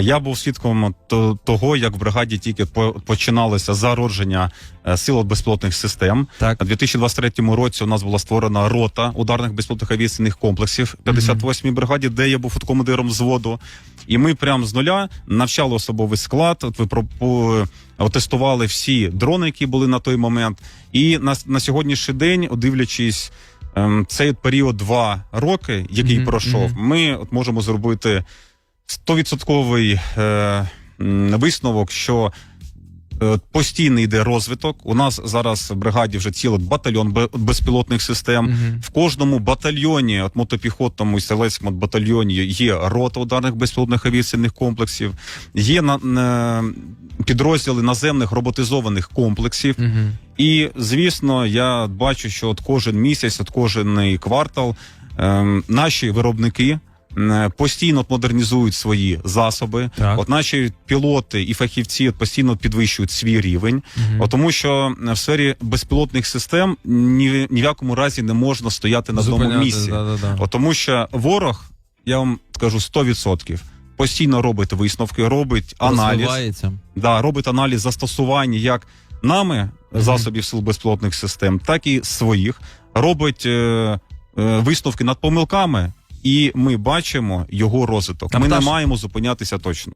Я був свідком то- того, як в бригаді тільки по- починалося зародження е, сил безпілотних систем. Так. У 2023 році у нас була створена рота ударних безпілотних авіаційних комплексів 58-й бригаді, де я був командиром взводу. І ми прямо з нуля навчали особовий склад. От ви про тестували всі дрони, які були на той момент. І на, на сьогоднішній день, дивлячись. ем, Цей період два роки, який Мгм, пройшов, мгм. ми от можемо зробити стовідсотковий е, висновок, що е, постійно йде розвиток. У нас зараз в бригаді вже цілий батальйон безпілотних систем. Мгм. В кожному батальйоні, от мотопіхотному і стрілецькому батальйоні, є рота ударних безпілотних авіаційних комплексів, є на, на підрозділи наземних роботизованих комплексів. Мгм. І звісно, я бачу, що от кожен місяць, от кожен квартал ем, наші виробники. М, Постійно модернізують свої засоби. Так. От наші пілоти і фахівці постійно підвищують свій рівень. Мгм. От тому, що в сфері безпілотних систем ні, ні в якому разі не можна стояти на одному місці. да-да-да. От тому, що ворог, я вам скажу 100%, постійно робить висновки, робить аналіз. Да, робить аналіз застосування як нами засобів сил безпілотних систем, так і своїх. Робить е, е, висновки над помилками, і ми бачимо його розвиток. Там ми та не маємо зупинятися точно.